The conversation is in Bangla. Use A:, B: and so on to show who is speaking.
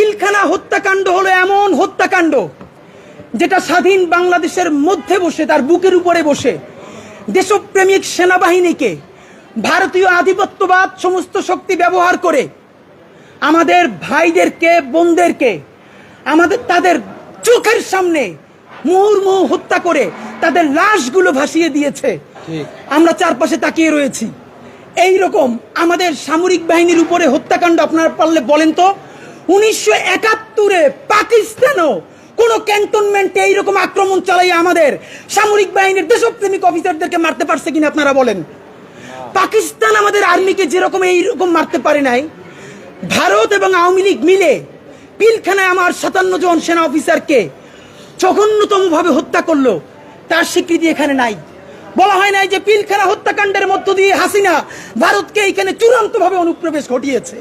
A: পিলখানা হত্যাকাণ্ড হলো এমন হত্যাকাণ্ড যেটা স্বাধীন বাংলাদেশের মধ্যে বসে তার বুকের উপরে বসে। দেশপ্রেমিক সেনাবাহিনীকে ভারতীয় আধিপত্যবাদ সমস্ত শক্তি ব্যবহার করে আমাদের ভাইদেরকে বোনদেরকে আমাদের তাদের চোখের সামনে মুহুর্মুহু হত্যা করে তাদের লাশগুলো ভাসিয়ে দিয়েছে। আমরা চারপাশে তাকিয়ে রয়েছি। এই রকম আমাদের সামরিক বাহিনীর উপরে হত্যাকাণ্ড আপনারা পারলে বলেন তো? উনিশশো একাত্তরে পাকিস্তানও কোন ক্যান্টনমেন্টে এইরকম আক্রমণ চালাই আমাদের সামরিক বাহিনীর দেশপ্রেমিক অফিসারদেরকে মারতে পারছে কিনা আপনারা বলেন। পাকিস্তান আমাদের আর্মিকে যেরকম এইরকম মারতে পারে নাই, ভারত এবং আওয়ামী লীগ মিলে পিলখানায় আমার সাতান্ন জন সেনা অফিসারকে জঘন্যতম ভাবে হত্যা করল, তার স্বীকৃতি এখানে নাই। বলা হয় নাই যে পিলখানা হত্যাকাণ্ডের মধ্য দিয়ে হাসিনা ভারতকে এখানে চূড়ান্ত ভাবে অনুপ্রবেশ ঘটিয়েছে।